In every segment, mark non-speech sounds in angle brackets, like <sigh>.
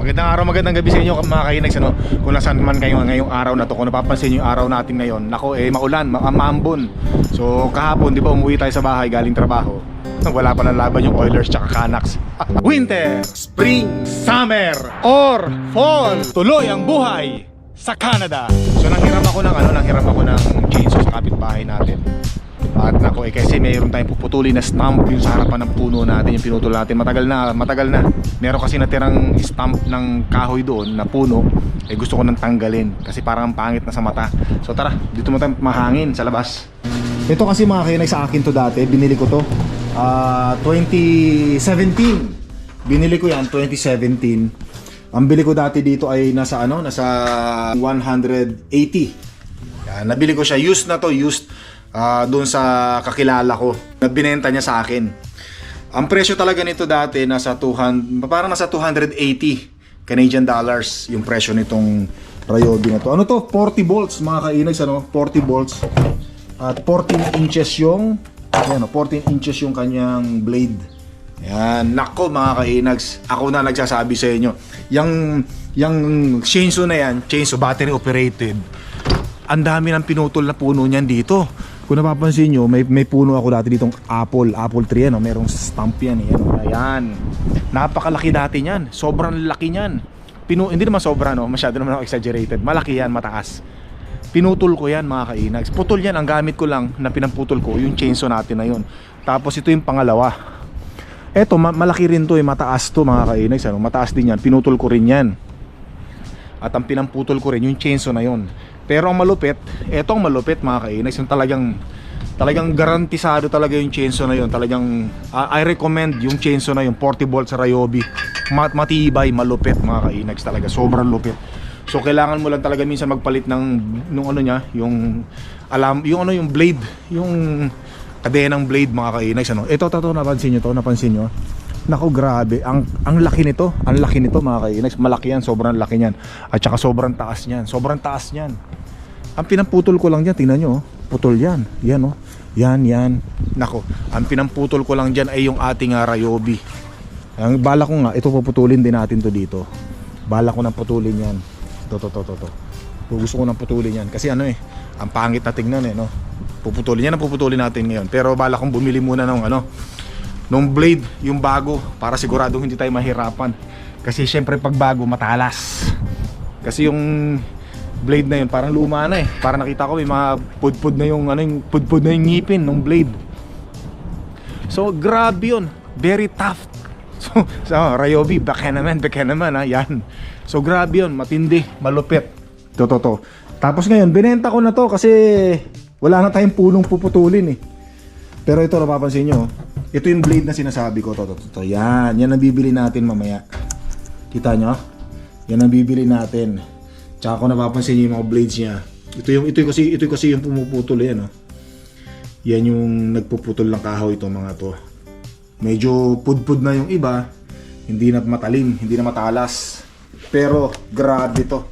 Magandang araw, magandang gabi sa inyo mga kainags ano? Kung nasaan man kayo ngayong araw na to. Kung napapansin nyo yung araw natin ngayon Nako eh maulan, ma maambon. So kahapon di ba umuwi tayo sa bahay galing trabaho. Wala pa ng laban yung Oilers tsaka Canucks. Winter, Spring, Summer, or Fall. Tuloy ang buhay sa Canada. So nanghiram ako ng ano, nanghiram ako ng chainsaw sa kapitbahay natin at nako eh kasi mayroon tayong puputulin na stump yung sa harapan ng puno natin yung pinutol natin. Matagal na matagal na. Meron kasi natirang stump ng kahoy doon na puno eh gusto ko nang tanggalin kasi parang ang pangit na sa mata. So tara dito mo tayo mahangin sa labas. Ito kasi mga kainay sa akin to dati binili ko to. Ah 2017 binili ko yan 2017 ang bili ko dati dito ay nasa ano nasa 180 yan, nabili ko siya. Used na to used ah doon sa kakilala ko na binenta niya sa akin. Ang presyo talaga nito dati nasa 200 parang nasa 280 Canadian dollars yung presyo nitong Ryobi na to. Ano to? 40 volts mga kainags ano? 40 volts. At 14 inches yung ayan, oh, 14 inches yung kanyang blade. Yan, nako mga kainags. Ako na nagsasabi sa inyo. Yang yang chainsaw na yan, chainsaw battery operated. Ang dami ng pinutol na puno niyan dito. Kung napapansin nyo, may, may puno ako dati ditong apple, apple tree yan, oh. merong stump yan, eh. Yan, ayan. Napakalaki dati niyan, sobrang laki niyan. Pinu hindi naman sobra no, masyado naman ako exaggerated. Malaki yan, mataas. Pinutol ko yan mga kainags. Putol yan, ang gamit ko lang na pinamputol ko, yung chainsaw natin na yun. Tapos ito yung pangalawa. Eto, ma- malaki rin to eh, mataas to mga kainags. Ano? Mataas din yan, pinutol ko rin yan. At ang pinamputol ko rin yung chainsaw na yun. Pero ang malupit, eto ang malupit mga kainags, yung talagang talagang garantisado talaga yung chainsaw na yun. Talagang ah, I recommend yung chainsaw na yun, 40 volts sa Ryobi. Mat matibay, malupit mga kainags talaga, sobrang lupit. So kailangan mo lang talaga minsan magpalit ng nung ano niya, yung alam, yung ano yung blade, yung kadenang blade mga kainags ano. Ito to, to napansin niyo to, napansin niyo. Nako grabe, ang ang laki nito, ang laki nito mga kainags, malaki yan, sobrang laki niyan. At saka sobrang taas niyan, sobrang taas niyan. Ang pinamputol ko lang diyan, tingnan nyo, oh. putol yan. Yan oh. Yan, yan. Nako, ang pinamputol ko lang diyan ay yung ating uh, Ryobi. Ang bala ko nga, ito puputulin din natin to dito. Bala ko nang putulin yan. To, to, to, to, to. Gusto ko nang putulin yan. Kasi ano eh, ang pangit na tingnan eh, no? Puputulin yan puputulin natin ngayon. Pero bala kong bumili muna ng ano, nung blade, yung bago, para siguradong hindi tayo mahirapan. Kasi syempre pag bago, matalas. Kasi yung blade na yun, parang luma na eh. Parang nakita ko may mga pudpud na yung, ano, yung pudpud na yung ngipin ng blade. So, grabe yun. Very tough. <laughs> So, so Ryobi, baka naman, baka naman ha, yan. So, grabe yun, matindi, malupit. To. Tapos ngayon, binenta ko na to kasi wala na tayong punong puputulin eh. Pero ito, napapansin nyo, ito yung blade na sinasabi ko. To, to, to, to. Yan, yan ang bibili natin mamaya. Kita nyo? Yan ang bibili natin. Tsaka kung napapansin nyo yung mga blades niya. Ito yung ito yung kasi ito yung kasi yung pumuputol yan, no? Yan yung nagpuputol ng kahoy ito mga to. Medyo pudpud na yung iba, hindi na matalim, hindi na matalas. Pero grabe to.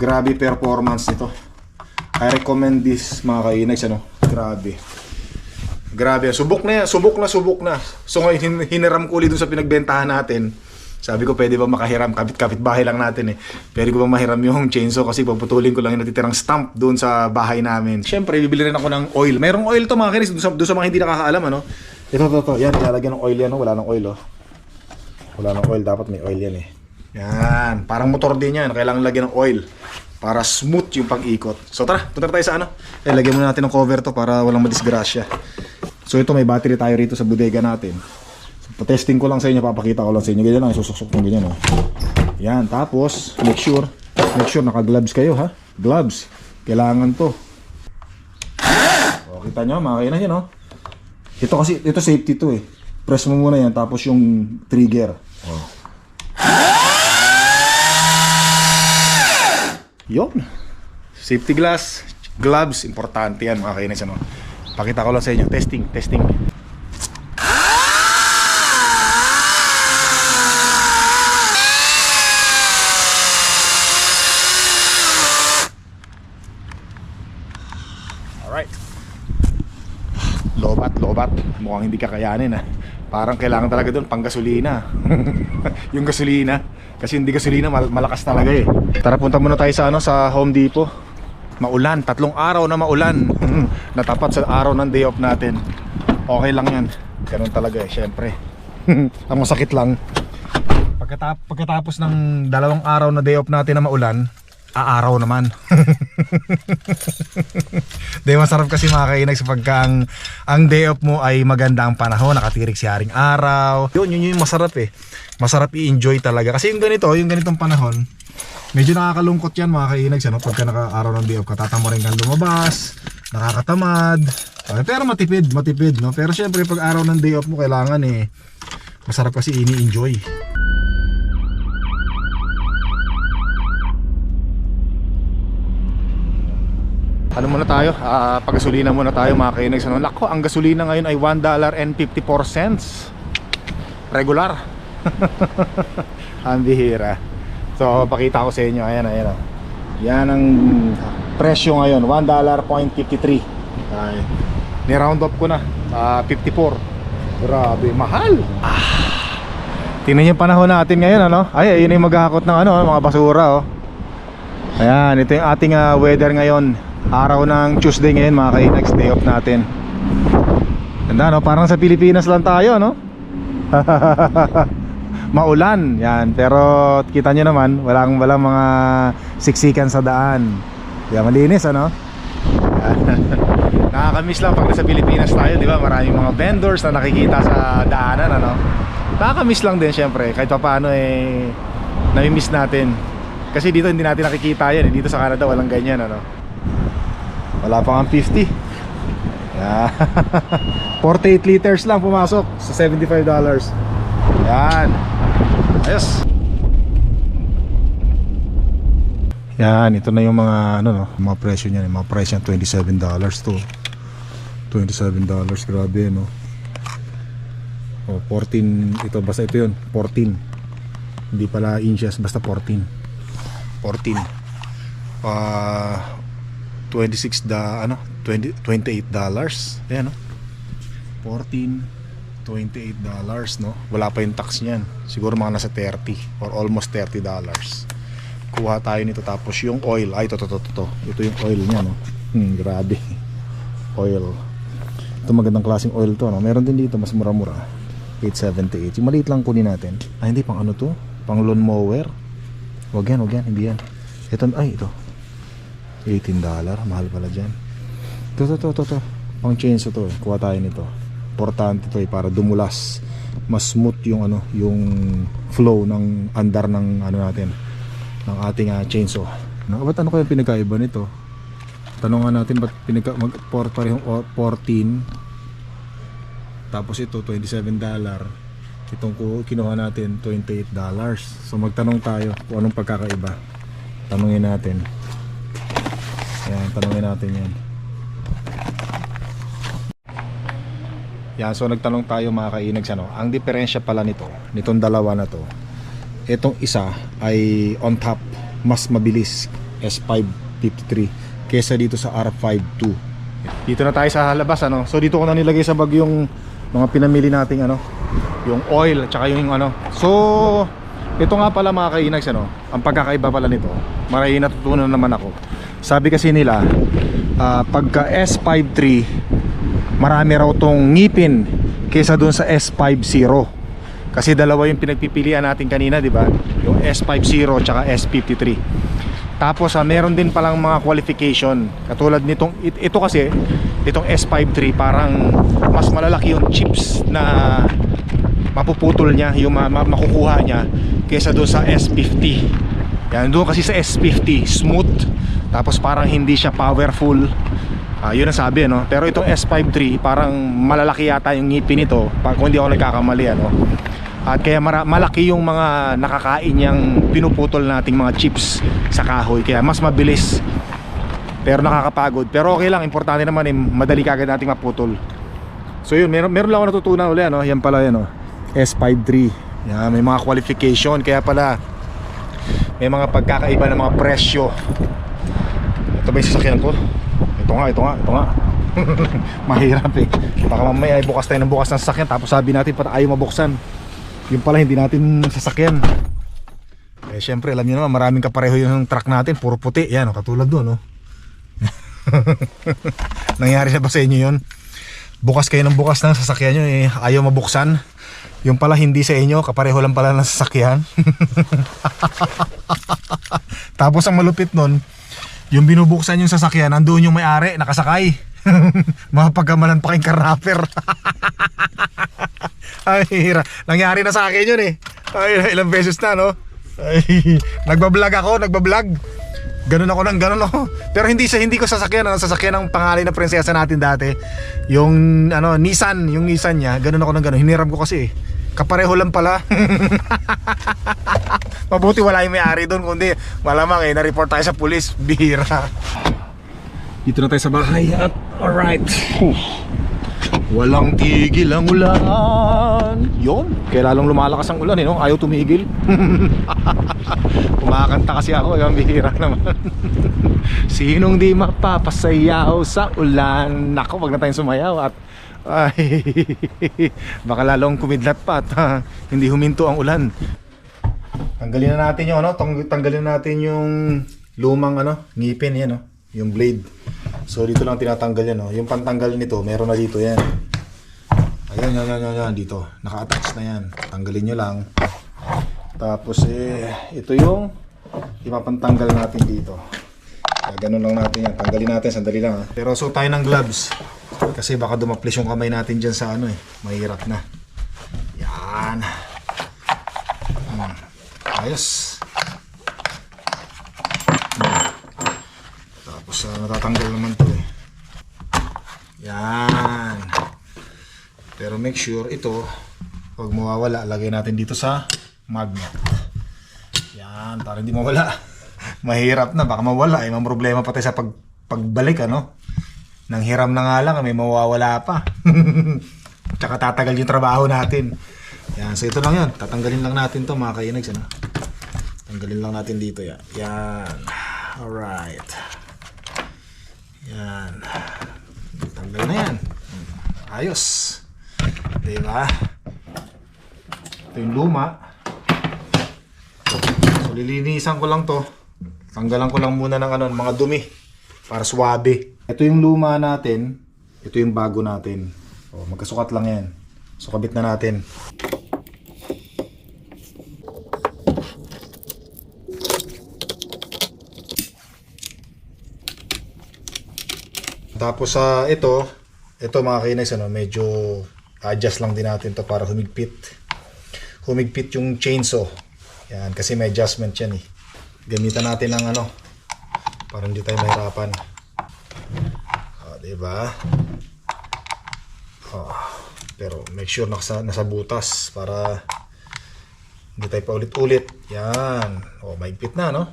Grabe performance nito. I recommend this mga kainags ano. Grabe. Grabe, subok na yan, subok na, subok na. So ngayon, hin- hiniram ko ulit dun sa pinagbentahan natin. Sabi ko, pwede ba makahiram? Kapit-kapit bahay lang natin eh. Pwede ko ba mahiram yung <laughs> chainsaw kasi paputulin ko lang yung natitirang stump doon sa bahay namin. Siyempre, bibili rin ako ng oil. Merong oil to mga kinis, doon sa, doon sa mga hindi nakakaalam ano. Ito, ito, ito. Yan, ilalagyan ng oil yan. Oh. Wala ng oil oh. Wala ng oil, dapat may oil yan eh. Yan, parang motor din yan. Kailangan lagyan ng oil para smooth yung pag-ikot. So tara, punta tayo sa ano. Eh, lagyan muna natin ng cover to para walang madisgrasya. So ito may battery tayo rito sa bodega natin. So, testing ko lang sa inyo, papakita ko lang sa inyo. Ganyan lang, isusok mo ganyan oh. Yan, tapos make sure, make sure naka-gloves kayo ha. Gloves. Kailangan to. O, kita nyo, mga kainan yan oh. Ito kasi, ito safety to eh. Press mo muna yan, tapos yung trigger. Oh. Yon. Safety glass, gloves, importante yan mga kainis ano. Pakita ko lang sa inyo, testing, testing. Alright. Lobat, lobat. mukhang hindi kakayanin ah. Parang kailangan talaga doon pang gasolina. <laughs> yung gasolina. Kasi hindi gasolina, mal- malakas talaga eh. Tara punta muna tayo sa ano sa Home Depot. Maulan, tatlong araw na maulan. Natapat sa araw ng day off natin. Okay lang yan. Ganun talaga eh, syempre. <laughs> Ang masakit lang, pagkatapos, pagkatapos ng dalawang araw na day off natin na maulan, aaraw naman. <laughs> Di masarap kasi makakainig sa pagka ang, ang day off mo ay maganda ang panahon, nakatirik si haring araw. Yun, yun yung masarap eh. Masarap i-enjoy talaga. Kasi yung ganito, yung ganitong panahon, medyo nakakalungkot yan mga kainags ano? pagka naka-araw ng day off ka, tatamo rin kang lumabas, nakakatamad. Ah, Pero matipid, matipid, no? Pero syempre pag araw ng day off mo, kailangan eh, masarap kasi ini-enjoy. Ano muna tayo? Ah, pagasolina muna tayo mga kainags. Ano? Lako, ang gasolina ngayon ay $1.54. Regular. <laughs> ang bihira. So, pakita ko sa inyo. Ayan, ayan. oh. Yan ang presyo ngayon. $1.53. Ay, ni-round up ko na. Ah, 54. Grabe, mahal. Ah. Tingnan yung panahon natin ngayon, ano? Ay, ayun yung maghahakot ng ano, mga basura, oh. Ayan, ito yung ating ah, weather ngayon. Araw ng Tuesday ngayon, mga kainags, day off natin. Ganda, no? Parang sa Pilipinas lang tayo, no? <laughs> Maulan, yan. Pero kita nyo naman, walang, walang mga siksikan sa daan. Yan, malinis, ano? <laughs> Nakakamiss lang pag nasa Pilipinas tayo, di ba? Maraming mga vendors na nakikita sa daanan, ano? Nakakamiss lang din, syempre. Kahit pa paano, eh, nami-miss natin. Kasi dito hindi natin nakikita yan. eh. Dito sa Canada, walang ganyan, ano? Wala pa kang 50. Yeah. 48 liters lang pumasok sa $75. Yan. Ayos. Yan, ito na yung mga ano no, mga presyo niyan, mga presyo niyan $27 to. $27 grabe no. Oh, 14 ito basta ito yun, 14. Hindi pala inches, basta 14. 14. Ah 26 da ano 20, 28 dollars ayan no 14 28 dollars no? Wala pa yung tax niyan. Siguro mga nasa 30 or almost 30 dollars. Kuha tayo nito tapos yung oil. Ay to to to to, to. ito yung oil niya no? Hmm, grabe. Oil. Ito magandang klaseng oil to no? Meron din dito mas mura-mura. 878 yung maliit lang kunin natin. Ay hindi pang ano to? Pang lawn mower? Wag yan wag yan hindi yan. Ito ay ito. 18 dollar mahal pala dyan. To to to to to. Pang chainsaw to eh. kuha tayo nito importante to eh, para dumulas mas smooth yung ano yung flow ng andar ng ano natin ng ating uh, chainsaw. No, ba't ano kaya pinagkaiba nito? Tanongan natin ba't pinagka mag por, parehong o- 14 tapos ito 27 dollar. Itong kinuha natin 28 dollars. So magtanong tayo kung anong pagkakaiba. Tanungin natin. Ayan, tanungin natin yan. Yan, so nagtanong tayo mga kainags ano, ang diferensya pala nito, nitong dalawa na to, itong isa ay on top, mas mabilis S553 kesa dito sa R52. Dito na tayo sa labas ano. So dito ko na nilagay sa bag yung mga pinamili nating ano, yung oil at saka yung ano. So ito nga pala mga kainags ano, ang pagkakaiba pala nito. Maray natutunan naman ako. Sabi kasi nila, ah, pagka S53 marami raw tong ngipin kesa dun sa S50. Kasi dalawa yung pinagpipilian natin kanina, di ba? Yung S50 tsaka S53. Tapos ah, meron din palang mga qualification. Katulad nitong it- ito kasi, itong S53 parang mas malalaki yung chips na mapuputol niya, yung ma- ma- makukuha niya kesa doon sa S50. Yan, doon kasi sa S50 smooth tapos parang hindi siya powerful. Ah, yun ang sabi no. Pero itong S53 parang malalaki yata yung ngipin nito kung hindi ako nagkakamali ano. At kaya malaki yung mga nakakain niyang pinuputol nating mga chips sa kahoy kaya mas mabilis. Pero nakakapagod. Pero okay lang, importante naman eh, madali kagad nating maputol. So yun, meron, meron lang ako natutunan uli ano. Yan pala yan oh. S53. Yan, may mga qualification kaya pala may mga pagkakaiba ng mga presyo. Ito ba yung sasakyan ko? Ito nga, ito nga, ito nga. <laughs> Mahirap eh. Baka mamaya ay bukas tayo ng bukas ng sasakyan tapos sabi natin pa ayaw mabuksan. Yung pala hindi natin sasakyan. Eh syempre alam niyo naman maraming kapareho yung truck natin, puro puti. Yan, oh, katulad doon, no. <laughs> Nangyari na ba sa inyo 'yon? Bukas kayo ng bukas ng sasakyan nyo eh, ayaw mabuksan. Yung pala hindi sa inyo, kapareho lang pala ng sasakyan. <laughs> Tapos ang malupit nun, yung binubuksan yung sasakyan, nandoon yung may-ari, nakasakay. <laughs> Mapagkamalan pa kayong karapper. <laughs> Ay, hira. Nangyari na sa akin yun eh. Ay, ilang beses na, no? Ay, nagbablog ako, nagbablog. Ganun ako ng ganun ako. Pero hindi sa hindi ko sasakyan, ano, sasakyan ng pangalan na prinsesa natin dati. Yung ano, Nissan, yung Nissan niya, ganun ako ng ganun. Hiniram ko kasi eh. Kapareho lang pala. <laughs> Mabuti wala yung may-ari doon kundi malamang eh na-report tayo sa pulis. Bihira. Dito na tayo sa bahay at alright. Walang tigil ang ulan. Yon, kaya lalong lumalakas ang ulan eh, no? Ayaw tumigil. <laughs> Kumakanta kasi ako, yung bihira naman. <laughs> Sinong di mapapasayaw sa ulan? Nako, wag na tayong sumayaw at ay, baka lalong kumidlat pa at ah, hindi huminto ang ulan. Tanggalin na natin yung ano, tang- tanggalin na natin yung lumang ano, ngipin yan, no? yung blade. So dito lang tinatanggal yan, no? yung pantanggal nito, meron na dito yan. Ayan, yan, yan, yan, yan, dito. Naka-attach na yan. Tanggalin nyo lang. Tapos eh, ito yung ipapantanggal natin dito. Ganun lang natin yan. Tanggalin natin, sandali lang ha. Pero so tayo ng gloves. Kasi baka dumaplis yung kamay natin dyan sa ano eh. Mahirap na. Yan. Hmm. Ayos. Tapos ah, natatanggal naman to eh. Yan. Pero make sure ito, pag mawawala, lagay natin dito sa magnet. Yan, para hindi mawala. <laughs> Mahirap na, baka mawala. Eh, may problema pa tayo sa pag, pagbalik, ano? Nang hiram na nga lang, may mawawala pa. <laughs> Tsaka tatagal yung trabaho natin. Yan, so ito lang yan. Tatanggalin lang natin to mga kainags, ano? Tanggalin lang natin dito, yan. Yan. Alright. Yan. Tanggal na yan. Ayos. Diba? Ito yung luma. So lilinisan ko lang to. Tanggalan ko lang muna ng ano, mga dumi para swabe. Ito yung luma natin. Ito yung bago natin. O, magkasukat lang yan. So kabit na natin. Tapos sa ito, ito mga kainis, ano, medyo adjust lang din natin to para humigpit. Humigpit yung chainsaw. Yan, kasi may adjustment yan eh. Gamitan natin ng ano, para hindi tayo mahirapan. Diba? O, pero make sure nasa, nasa butas para hindi tayo paulit-ulit. Yan. O, mahigpit na, no?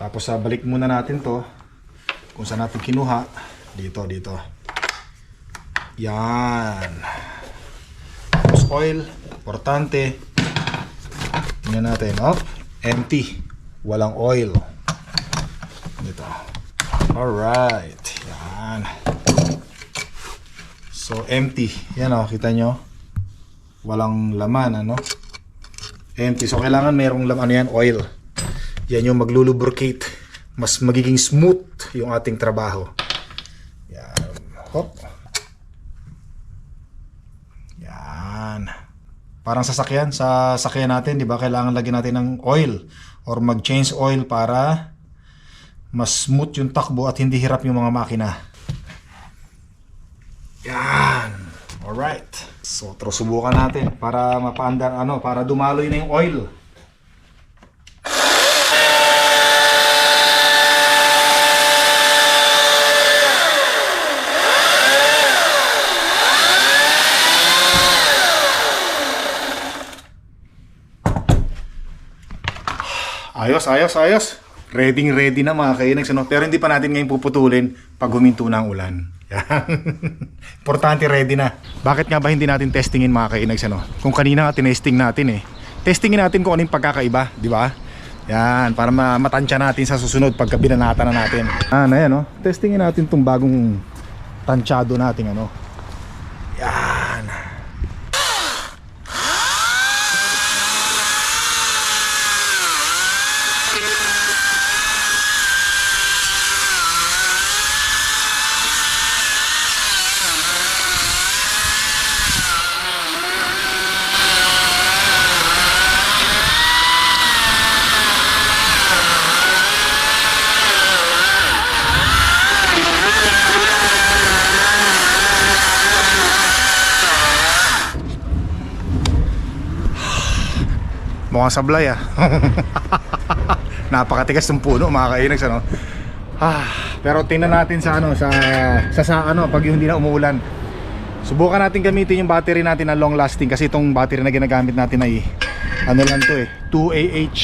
Tapos sa balik muna natin to kung saan natin kinuha dito dito. Yan. Tapos oil, importante. Tingnan natin, oh, empty. Walang oil. Dito. Alright. Yan. So empty. Yan oh, kita nyo. Walang laman, ano? Empty. So kailangan merong laman, ano yan, oil. Yan yung maglulubricate. Mas magiging smooth yung ating trabaho. Yan. Hop. Yan. Parang sasakyan, sa sakyan natin, di ba? Kailangan lagyan natin ng oil or mag-change oil para mas smooth yung takbo at hindi hirap yung mga makina. Yan. Alright. So, tro subukan natin para mapaandar, ano, para dumaloy na yung oil. Ayos, ayos, ayos. Ready, ready na mga kainags. Ano? Pero hindi pa natin ngayon puputulin pag huminto ang ulan. <laughs> Yan. Importante, ready na. Bakit nga ba hindi natin testingin mga kainags? Ano? Kung kanina nga tinesting natin eh. Testingin natin kung ano yung pagkakaiba, di ba? Yan, para ma- matansya natin sa susunod pagka binanata na natin. Ah, na yan, no? Testingin natin tong bagong tansyado natin, ano? Yan. Mukhang sablay ah. <laughs> Napakatigas ng puno mga kainags ano. Ah, pero tingnan natin sa ano sa sa, sa ano pag hindi na umuulan. Subukan natin gamitin yung battery natin na long lasting kasi itong battery na ginagamit natin ay ano lang to eh 2AH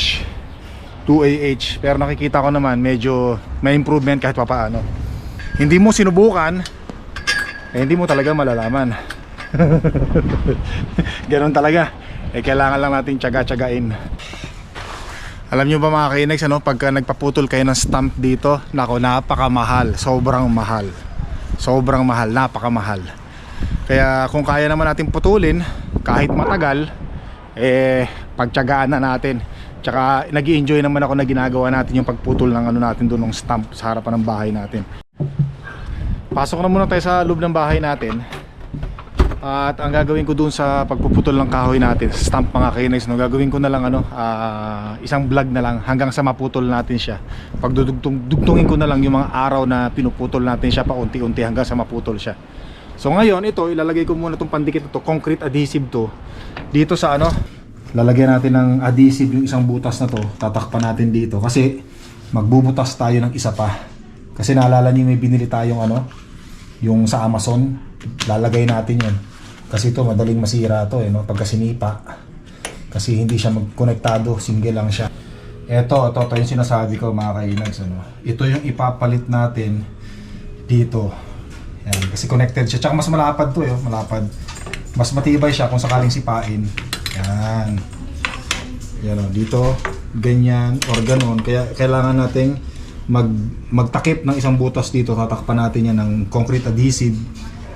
2AH pero nakikita ko naman medyo may improvement kahit pa paano. Hindi mo sinubukan eh, hindi mo talaga malalaman. <laughs> Ganun talaga. Eh kailangan lang natin tiyaga-tiyagain. Alam nyo ba mga kainags, ano, pagka nagpaputol kayo ng stamp dito, nako, napakamahal. Sobrang mahal. Sobrang mahal, napakamahal. Kaya kung kaya naman natin putulin, kahit matagal, eh, pagtiyagaan na natin. Tsaka nag enjoy naman ako na ginagawa natin yung pagputol ng ano natin doon ng stamp sa harapan ng bahay natin. Pasok na muna tayo sa loob ng bahay natin. At ang gagawin ko dun sa pagpuputol ng kahoy natin, stamp mga kainex, no, gagawin ko na lang ano, ah, isang vlog na lang hanggang sa maputol natin siya. Pagdudugtong dugtungin ko na lang yung mga araw na pinuputol natin siya pa unti-unti hanggang sa maputol siya. So ngayon, ito ilalagay ko muna itong pandikit na to, concrete adhesive to. Dito sa ano, lalagyan natin ng adhesive yung isang butas na to, tatakpan natin dito kasi magbubutas tayo ng isa pa. Kasi naalala niyo may binili tayong ano, yung sa Amazon, lalagay natin yun. Kasi ito madaling masira to eh, no? pagka sinipa. Kasi hindi siya magkonektado, single lang siya. Ito, ito, ito yung sinasabi ko mga kainags. Ano? Ito yung ipapalit natin dito. Yan, kasi connected siya. Tsaka mas malapad to eh, oh, malapad. Mas matibay siya kung sakaling sipain. Yan. Yan o, dito, ganyan, or ganon. Kaya kailangan nating mag, magtakip ng isang butas dito. Tatakpan natin yan ng concrete adhesive.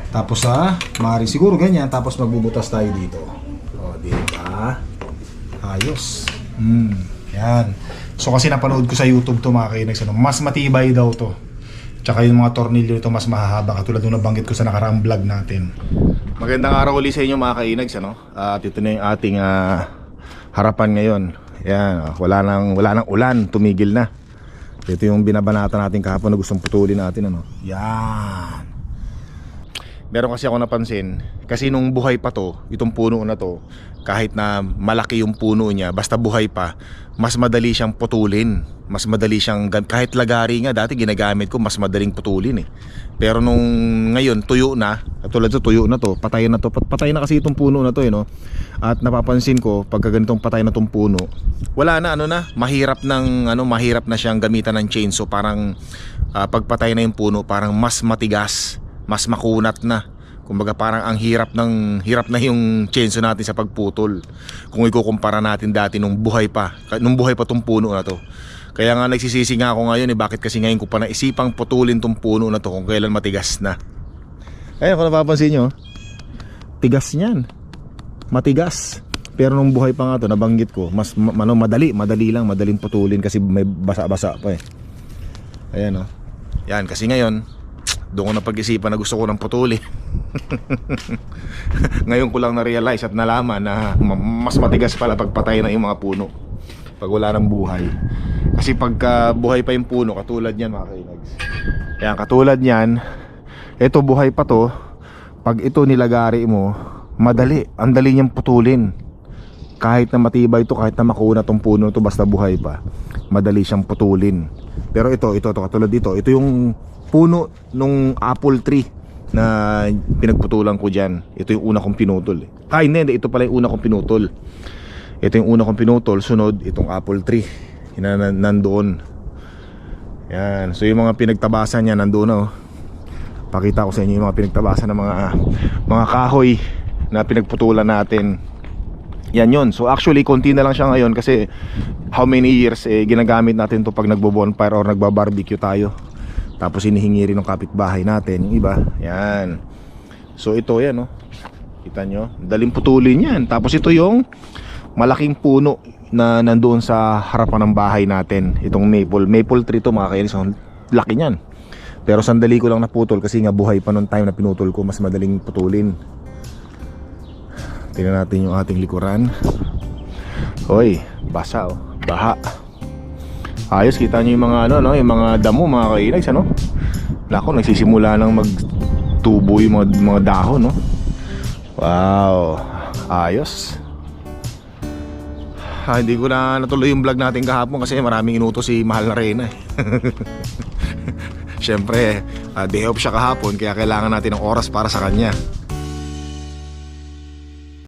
Tapos sa, maaari siguro ganyan. Tapos magbubutas tayo dito. O, di ba? Ayos. Hmm, yan. So kasi napanood ko sa YouTube to mga kainags, ano, mas matibay daw to. Tsaka yung mga tornilyo nito mas mahahaba katulad nung nabanggit ko sa nakaraang vlog natin. Magandang araw ulit sa inyo mga kainags ano. At ito na yung ating ah, harapan ngayon. Yan, ah, wala nang wala nang ulan, tumigil na. Ito yung binabanata natin kahapon na gustong putulin natin ano. Yan. Meron kasi ako napansin, kasi nung buhay pa to, itong puno na to, kahit na malaki yung puno niya, basta buhay pa, mas madali siyang putulin. Mas madali siyang, kahit lagari nga, dati ginagamit ko, mas madaling putulin eh. Pero nung ngayon, tuyo na, at tulad sa tuyo na to, patay na to, Pat- patay na kasi itong puno na to eh, no? At napapansin ko, pagka ganitong patay na tong puno, wala na, ano na, mahirap ng, ano, mahirap na siyang gamitan ng chainsaw, parang ah, pagpatay na yung puno, parang mas matigas, mas makunat na. Kumbaga parang ang hirap ng hirap na yung chainsaw natin sa pagputol. Kung ikukumpara natin dati nung buhay pa, nung buhay pa tong puno na to. Kaya nga nagsisisi nga ako ngayon eh, bakit kasi ngayon ko pa naisipang putulin tong puno na to kung kailan matigas na. Ayun, kung napapansin nyo, tigas niyan. Matigas. Pero nung buhay pa nga to, nabanggit ko, mas ma- ano, madali, madali lang, madaling putulin kasi may basa-basa pa eh. Ayan oh. Yan, kasi ngayon, doon ko na pag-isipan na gusto ko ng putuli. <laughs> Ngayon ko lang na-realize at nalaman na ma- mas matigas pala pagpatay na yung mga puno. Pag wala ng buhay. Kasi pagka buhay pa yung puno, katulad niyan mga kainags. Yan, katulad niyan, ito buhay pa to. Pag ito nilagari mo, madali. Ang dali niyang putulin. Kahit na matibay to, kahit na makuna tong puno to, basta buhay pa. Madali siyang putulin. Pero ito, ito, ito katulad dito. Ito yung puno nung apple tree na pinagputulan ko dyan. Ito yung una kong pinutol. eh. Ah, hindi. Ito pala yung una kong pinutol. Ito yung una kong pinutol. Sunod, itong apple tree. Yun na nan- nandoon. Yan. So yung mga pinagtabasan niya nandoon na oh. Pakita ko sa inyo yung mga pinagtabasan ng mga mga kahoy na pinagputulan natin. Yan yun. So actually, konti na lang siya ngayon kasi how many years eh, ginagamit natin to pag nagbo-bonfire or nagba-barbecue tayo. Tapos hinihingi rin ng kapitbahay natin, yung iba. Yan. So ito yan, no. Kita nyo? Daling putulin yan. Tapos ito yung malaking puno na nandoon sa harapan ng bahay natin. Itong maple. Maple tree to mga kainis. Ang laki niyan. Pero sandali ko lang naputol kasi nga buhay pa noong time na pinutol ko. Mas madaling putulin. Tingnan natin yung ating likuran. Hoy, basa oh. Baha. Ayos, kita nyo yung mga ano, no? Yung mga damo, mga kainags, ano? Nako, nagsisimula nang magtubo yung mga, mga dahon, no? Wow. Ayos. Ah, hindi ko na natuloy yung vlog natin kahapon kasi maraming inutos si Mahal na Reyna eh. <laughs> Siyempre, ah, day off siya kahapon kaya kailangan natin ng oras para sa kanya.